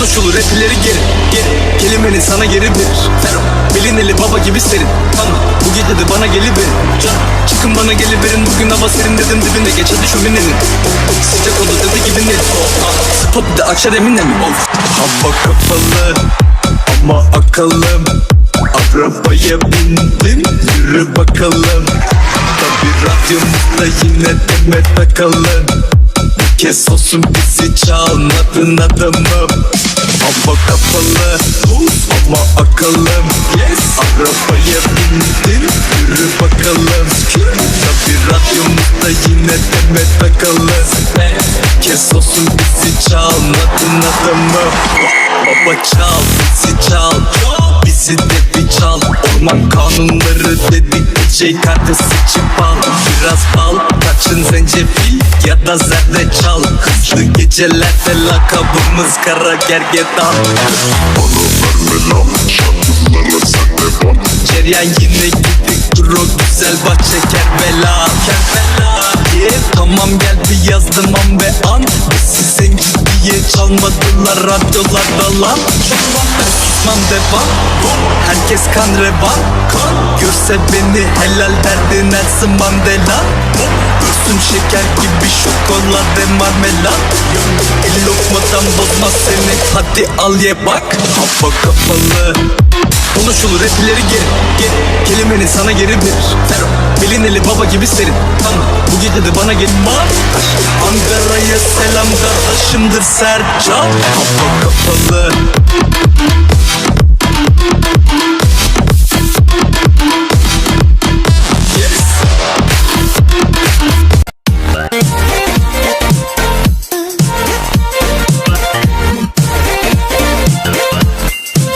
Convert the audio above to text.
Konuşulur rapileri geri geri Kelimeni sana geri verir. Fero Bilineli baba gibi serin. Ama bu gece de bana geliverin. Can çıkın bana geliverin. Bugün hava serin dedim dibinde geç hadi şöminenin Sıcak oldu dedi gibi ne bir de açar emine mi? Of. Hava kapalı ama akalım. Arabaya bindim yürü bakalım. Tabi radyomuzda yine deme takalım. Kez olsun bizi çalmadın adamım Hava kapalı ama akalım. Arabaya bindim yürü bakalım. Tabi radyomuzda yine deme takalım. Bir kez olsun bizi çalmadın adamım Baba çal bizi çal. Bizi de bir çal. Orman kanunları dedik şey kartı sıçıp al Biraz bal kaçın zencefil ya da zerdeçal Hızlı gecelerde lakabımız kara gergedan Bana verme lan. Şarkılara sen de bak Ceryan yine gittik dur o güzel bahçe Kerbela Kerbela yeah. Tamam geldi yazdım an ve an. Bizi zenci diye çalmadılar radyolarda lan Ben tutmam devam Herkes kan revan Görse beni helal derdi Nelson Mandela şeker gibi şokolade marmelat. El lokmadan bozmaz seni. Hadi al ye bak. Hava kapalı Konuşulur rapileri geri geri Kelimeni sana geri verir. Fero Bilineli baba gibi serin. Ama bu gece de bana gelin var Ankara'ya selam kardeşimdir Sercan. Hava kapalı